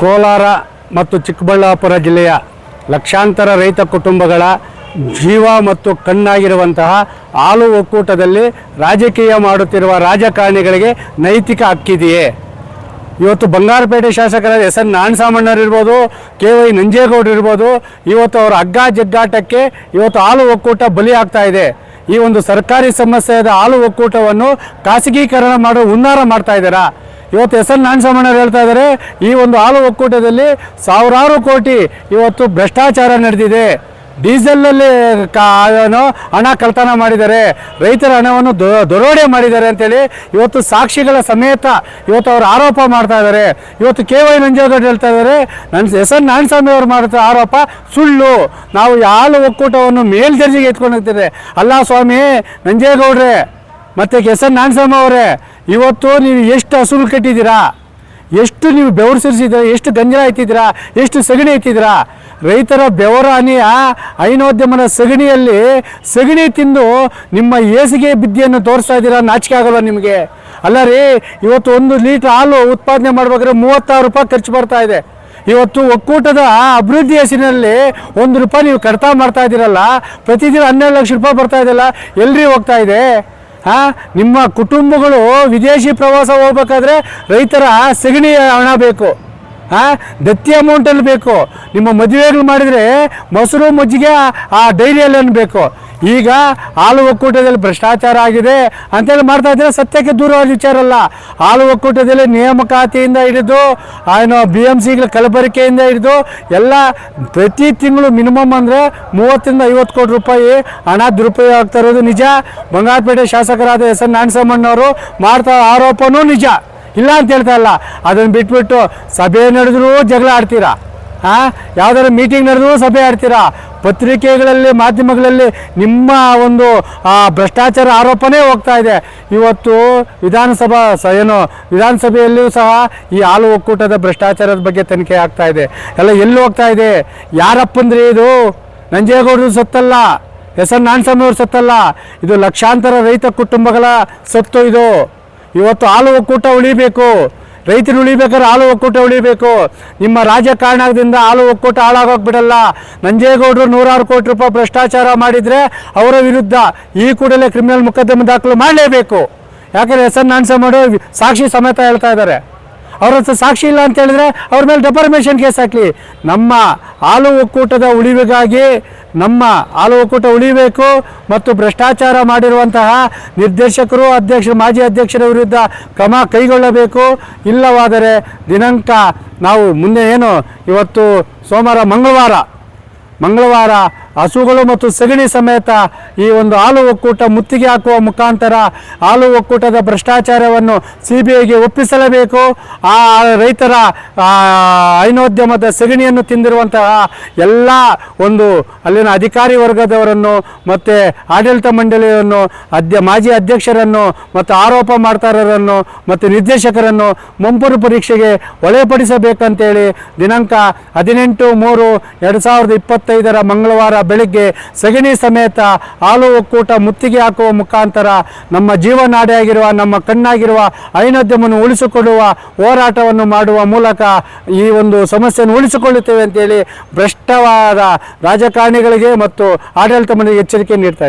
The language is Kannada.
ಕೋಲಾರ ಮತ್ತು ಚಿಕ್ಕಬಳ್ಳಾಪುರ ಜಿಲ್ಲೆಯ ಲಕ್ಷಾಂತರ ರೈತ ಕುಟುಂಬಗಳ ಜೀವ ಮತ್ತು ಕಣ್ಣಾಗಿರುವಂತಹ ಹಾಲು ಒಕ್ಕೂಟದಲ್ಲಿ ರಾಜಕೀಯ ಮಾಡುತ್ತಿರುವ ರಾಜಕಾರಣಿಗಳಿಗೆ ನೈತಿಕ ಹಕ್ಕಿದೆಯೇ ಇವತ್ತು ಬಂಗಾರಪೇಟೆ ಶಾಸಕರ ಎಸ್ ಎನ್ ನಾಣಸಾಮಣ್ಣರಿರ್ಬೋದು ಕೆ ವೈ ನಂಜೇಗೌಡರಿರ್ಬೋದು ಇವತ್ತು ಅವರ ಹಗ್ಗ ಜಗ್ಗಾಟಕ್ಕೆ ಇವತ್ತು ಹಾಲು ಒಕ್ಕೂಟ ಬಲಿ ಆಗ್ತಾ ಇದೆ. ಈ ಒಂದು ಸರ್ಕಾರಿ ಸಮಸ್ಯೆಯಾದ ಹಾಲು ಒಕ್ಕೂಟವನ್ನು ಖಾಸಗೀಕರಣ ಮಾಡೋ ಹುನ್ನಾರ ಮಾಡ್ತಾ ಇದ್ದಾರಾ? ಇವತ್ತು ಎಸ್ ಎಲ್ ನಾರಾಯಣ ಹೇಳ್ತಾ ಇದ್ದಾರೆ, ಈ ಒಂದು ಹಾಲು ಒಕ್ಕೂಟದಲ್ಲಿ ಸಾವಿರಾರು ಕೋಟಿ ಇವತ್ತು ಭ್ರಷ್ಟಾಚಾರ ನಡೆದಿದೆ. ಡೀಸೆಲ್ನಲ್ಲಿ ಏನು ಹಣ ಕಳ್ತನ ಮಾಡಿದ್ದಾರೆ. ರೈತರ ಹಣವನ್ನು ದರೋಡೆ ಮಾಡಿದ್ದಾರೆ ಅಂತೇಳಿ ಇವತ್ತು ಸಾಕ್ಷಿಗಳ ಸಮೇತ ಇವತ್ತು ಅವರು ಆರೋಪ ಮಾಡ್ತಾ ಇದ್ದಾರೆ. ಇವತ್ತು ಕೆ ವೈ ನಂಜೇಗೌಡ ಹೇಳ್ತಾ ಇದ್ದಾರೆ ನನ್ನ ಎಸ್ ಎನ್ ನಾರಾಯಣಸ್ವಾಮಿ ಅವರು ಮಾಡಿದ ಆರೋಪ ಸುಳ್ಳು. ನಾವು ಹಾಲು ಒಕ್ಕೂಟವನ್ನು ಮೇಲ್ದರ್ಜೆಗೆ ಎತ್ಕೊಂಡು ಅಲ್ಲ ಸ್ವಾಮಿ, ನಂಜೇಗೌಡ್ರೆ, ಮತ್ತೆ ಎಸ್ ಎನ್ ನಾರಾಯಣಸ್ವಾಮಿ ಅವರೇ ಇವತ್ತು ನೀವು ಎಷ್ಟು ಹಸುಲು ಕಟ್ಟಿದ್ದೀರಾ? ಎಷ್ಟು ನೀವು ಬೆವರು ಸುರಿಸಿದ್ದೀರಾ? ಎಷ್ಟು ಗಂಜಲ ಎತ್ತಿದ್ದೀರಾ ಎಷ್ಟು ಸಗಣಿ ಎತ್ತಿದ್ದೀರಾ ರೈತರ ಬೆವರ ಹನಿಯ ಐನೋದ್ಯಮನ ಸಗಣಿಯಲ್ಲಿ ಸಗಣಿ ತಿಂದು ನಿಮ್ಮ ಏಸಿಗೆ ಬಿದ್ದಿಯನ್ನು ತೋರಿಸ್ತಾ ಇದ್ದೀರಾ? ನಾಚಿಕೆ ಆಗಲ್ಲ ನಿಮಗೆ? ಅಲ್ಲ ರೀ, ಇವತ್ತು ಒಂದು ಲೀಟ್ರ್ ಹಾಲು ಉತ್ಪಾದನೆ ಮಾಡ್ಬೇಕಾದ್ರೆ ಮೂವತ್ತಾರು ರೂಪಾಯಿ ಖರ್ಚು ಬರ್ತಾ ಇದೆ. ಇವತ್ತು ಒಕ್ಕೂಟದ ಅಭಿವೃದ್ಧಿ ಹೆಸರಿನಲ್ಲಿ ಒಂದು ರೂಪಾಯಿ ನೀವು ಕಡಿತ ಮಾಡ್ತಾ ಇದ್ದೀರಲ್ಲ, ಪ್ರತಿದಿನ ಹನ್ನೆರಡು ಲಕ್ಷ ರೂಪಾಯಿ ಬರ್ತಾ ಇದೆಯಲ್ಲ, ಎಲ್ರಿ ಹೋಗ್ತಾ ಇದೆ? ನಿಮ್ಮ ಕುಟುಂಬಗಳು ವಿದೇಶಿ ಪ್ರವಾಸ ಹೋಗ್ಬೇಕಾದ್ರೆ ರೈತರ ಸಗಣಿ ಹಣ ಬೇಕು. ಹಾ ದತ್ತಿ ಅಮೌಂಟಲ್ಲಿ ಬೇಕು. ನಿಮ್ಮ ಮದುವೆಗಳು ಮಾಡಿದರೆ ಮೊಸರು ಮಜ್ಜಿಗೆ ಆ ಡೈರಿಯಲ್ಲಿ ಬೇಕು. ಈಗ ಹಾಲು ಒಕ್ಕೂಟದಲ್ಲಿ ಭ್ರಷ್ಟಾಚಾರ ಆಗಿದೆ ಅಂತೇಳಿ ಮಾಡ್ತಾ ಇದ್ರೆ ಸತ್ಯಕ್ಕೆ ದೂರವಾದ ವಿಚಾರ ಅಲ್ಲ ಹಾಲು ಒಕ್ಕೂಟದಲ್ಲಿ ನೇಮಕಾತಿಯಿಂದ ಹಿಡಿದು, ಏನು ಬಿ ಎಂ ಸಿಗಳ ಕಲಬೆರಕೆಯಿಂದ ಹಿಡಿದು, ಎಲ್ಲ ಪ್ರತಿ ತಿಂಗಳು ಮಿನಿಮಮ್ ಅಂದರೆ ಮೂವತ್ತರಿಂದ ಐವತ್ತು ಕೋಟಿ ರೂಪಾಯಿ ಹಣ ದುರುಪಯೋಗ ಆಗ್ತಾ ಇರೋದು ನಿಜ. ಬಂಗಾರಪೇಟೆ ಶಾಸಕರಾದ ಎಸ್ ಎನ್ ನಾರಾಯಣಸ್ವಾಮಣ್ಣವರು ಮಾಡ್ತಾ ಆರೋಪನೂ ನಿಜ. ಇಲ್ಲ ಅಂತ ಹೇಳ್ತಾ ಇಲ್ಲ. ಅದನ್ನು ಬಿಟ್ಬಿಟ್ಟು ಸಭೆ ನಡೆದ್ರೂ ಜಗಳ ಆಡ್ತೀರಾ? ಹಾಂ ಯಾವ್ದಾದ್ರು ಮೀಟಿಂಗ್ ನಡೆದ್ರೂ ಸಭೆ ಆಡ್ತೀರಾ? ಪತ್ರಿಕೆಗಳಲ್ಲಿ, ಮಾಧ್ಯಮಗಳಲ್ಲಿ ನಿಮ್ಮ ಒಂದು ಭ್ರಷ್ಟಾಚಾರ ಆರೋಪನೇ ಹೋಗ್ತಾ ಇದೆ. ಇವತ್ತು ವಿಧಾನಸಭಾ ಏನು, ವಿಧಾನಸಭೆಯಲ್ಲಿಯೂ ಸಹ ಈ ಹಾಲು ಒಕ್ಕೂಟದ ಭ್ರಷ್ಟಾಚಾರದ ಬಗ್ಗೆ ತನಿಖೆ ಆಗ್ತಾ ಇದೆ. ಎಲ್ಲ ಎಲ್ಲಿ ಹೋಗ್ತಾ ಇದೆ? ಯಾರಪ್ಪಂದ್ರೆ ಇದು? ನಂಜೇಗೌಡರು ಸತ್ತಲ್ಲ, ಎಸ್ ಎನ್ ನಾರಾಯಣಸ್ವಾಮಿ ಅವ್ರ ಸತ್ತಲ್ಲ. ಇದು ಲಕ್ಷಾಂತರ ರೈತ ಕುಟುಂಬಗಳ ಸತ್ತು ಇದು. ಇವತ್ತು ಹಾಲು ಒಕ್ಕೂಟ ಉಳಿಬೇಕು. ರೈತರು ಉಳಿಬೇಕಾದ್ರೆ ಹಾಲು ಒಕ್ಕೂಟ ಉಳಿಬೇಕು. ನಿಮ್ಮ ರಾಜಕಾರಣದಿಂದ ಹಾಲು ಒಕ್ಕೂಟ ಹಾಳಾಗೋಗ್ಬಿಡಲ್ಲ. ನಂಜೇಗೌಡರು ನೂರಾರು ಕೋಟಿ ರೂಪಾಯಿ ಭ್ರಷ್ಟಾಚಾರ ಮಾಡಿದರೆ ಅವರ ವಿರುದ್ಧ ಈ ಕೂಡಲೇ ಕ್ರಿಮಿನಲ್ ಮೊಕದ್ದಮೆ ದಾಖಲು ಮಾಡಲೇಬೇಕು. ಯಾಕಂದರೆ ಎಸ್ ಎನ್ ಮಾಡೋ ಸಾಕ್ಷಿ ಸಮೇತ ಹೇಳ್ತಾ ಇದ್ದಾರೆ. ಅವ್ರ ಹತ್ರ ಸಾಕ್ಷಿ ಇಲ್ಲ ಅಂತ ಹೇಳಿದ್ರೆ ಅವ್ರ ಮೇಲೆ ಡೆಫರ್ಮೇಷನ್ ಕೇಸ್ ಹಾಕ್ಲಿ. ನಮ್ಮ ಹಾಲು ಒಕ್ಕೂಟದ ಉಳಿವಿಗಾಗಿ, ನಮ್ಮ ಹಾಲು ಒಕ್ಕೂಟ ಉಳಿಬೇಕು ಮತ್ತು ಭ್ರಷ್ಟಾಚಾರ ಮಾಡಿರುವಂತಹ ನಿರ್ದೇಶಕರು, ಅಧ್ಯಕ್ಷರು, ಮಾಜಿ ಅಧ್ಯಕ್ಷರ ವಿರುದ್ಧ ಕ್ರಮ ಕೈಗೊಳ್ಳಬೇಕು. ಇಲ್ಲವಾದರೆ ದಿನಾಂಕ ನಾವು ಮುಂದೆ ಏನು? ಇವತ್ತು ಸೋಮವಾರ, ಮಂಗಳವಾರ ಮಂಗಳವಾರ ಹಸುಗಳು ಮತ್ತು ಸಗಣಿ ಸಮೇತ ಈ ಒಂದು ಹಾಲು ಒಕ್ಕೂಟ ಮುತ್ತಿಗೆ ಹಾಕುವ ಮುಖಾಂತರ ಹಾಲು ಒಕ್ಕೂಟದ ಭ್ರಷ್ಟಾಚಾರವನ್ನು ಸಿ ಬಿ ಐಗೆ ಒಪ್ಪಿಸಲೇಬೇಕು. ಆ ರೈತರ ಹೈನೋದ್ಯಮದ ಸಗಣಿಯನ್ನು ತಿಂದಿರುವಂತಹ ಎಲ್ಲ ಒಂದು ಅಲ್ಲಿನ ಅಧಿಕಾರಿ ವರ್ಗದವರನ್ನು ಮತ್ತು ಆಡಳಿತ ಮಂಡಳಿಯನ್ನು ಅಧ್ಯ ಮಾಜಿ ಅಧ್ಯಕ್ಷರನ್ನು ಮತ್ತು ಆರೋಪ ಮಾಡ್ತಾರರನ್ನು ಮತ್ತು ನಿರ್ದೇಶಕರನ್ನು ಮುಂಪರು ಪರೀಕ್ಷೆಗೆ ಒಳಪಡಿಸಬೇಕಂತೇಳಿ ದಿನಾಂಕ ಹದಿನೆಂಟು ಮೂರು ಎರಡು ಸಾವಿರದ ಇಪ್ಪತ್ತೈದರ ಮಂಗಳವಾರ ಬೆಳಿಗ್ಗೆ ಸಗಣಿ ಸಮೇತ ಹಾಲು ಒಕ್ಕೂಟ ಮುತ್ತಿಗೆ ಹಾಕುವ ಮುಖಾಂತರ ನಮ್ಮ ಜೀವನಾಡಿಯಾಗಿರುವ, ನಮ್ಮ ಕಣ್ಣಾಗಿರುವ ಐನೋದ್ಯಮವನ್ನು ಉಳಿಸಿಕೊಳ್ಳುವ ಹೋರಾಟವನ್ನು ಮಾಡುವ ಮೂಲಕ ಈ ಒಂದು ಸಮಸ್ಯೆಯನ್ನು ಉಳಿಸಿಕೊಳ್ಳುತ್ತೇವೆ ಅಂತೇಳಿ ಭ್ರಷ್ಟವಾದ ರಾಜಕಾರಣಿಗಳಿಗೆ ಮತ್ತು ಆಡಳಿತ ಮಂಡಳಿಗೆ ಎಚ್ಚರಿಕೆ ನೀಡ್ತಾ